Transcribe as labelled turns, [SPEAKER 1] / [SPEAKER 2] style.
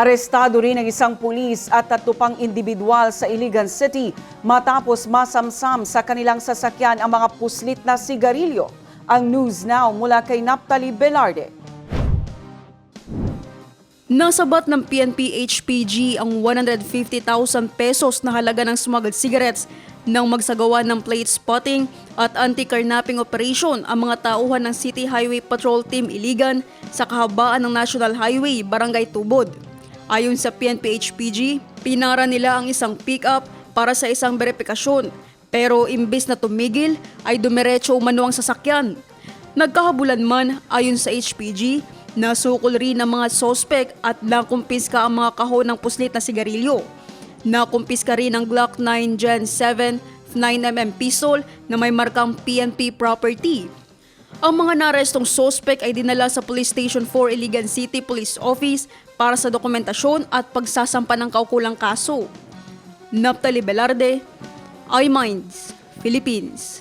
[SPEAKER 1] Arestado rin ang isang pulis at tatlo pang individual sa Iligan City matapos masamsam sa kanilang sasakyan ang mga puslit na sigarilyo. Ang News Now mula kay Naptali Velarde.
[SPEAKER 2] Nasabat ng PNP HPG ang 150,000 pesos na halaga ng smuggled cigarettes nang magsagawa ng plate spotting at anti-carnapping operation ang mga tauhan ng City Highway Patrol Team Iligan sa kahabaan ng National Highway, Barangay Tubod. Ayon sa PNP HPG, pinara nila ang isang pick-up para sa isang verifikasyon pero imbes na tumigil ay dumiretso umano ang sasakyan. Nagkahabulan man ayon sa HPG, nasukol rin ng mga sospek at nakumpiska ang mga kahon ng puslit na sigarilyo. Nakumpiska rin ang Glock 9 Gen 7 9mm pistol na may markang PNP property. Ang mga narestong sospek ay dinala sa Police Station 4 Iligan City Police Office para sa dokumentasyon at pagsasampa ng kaukulang kaso. Naptali Velarde, iMinds, Philippines.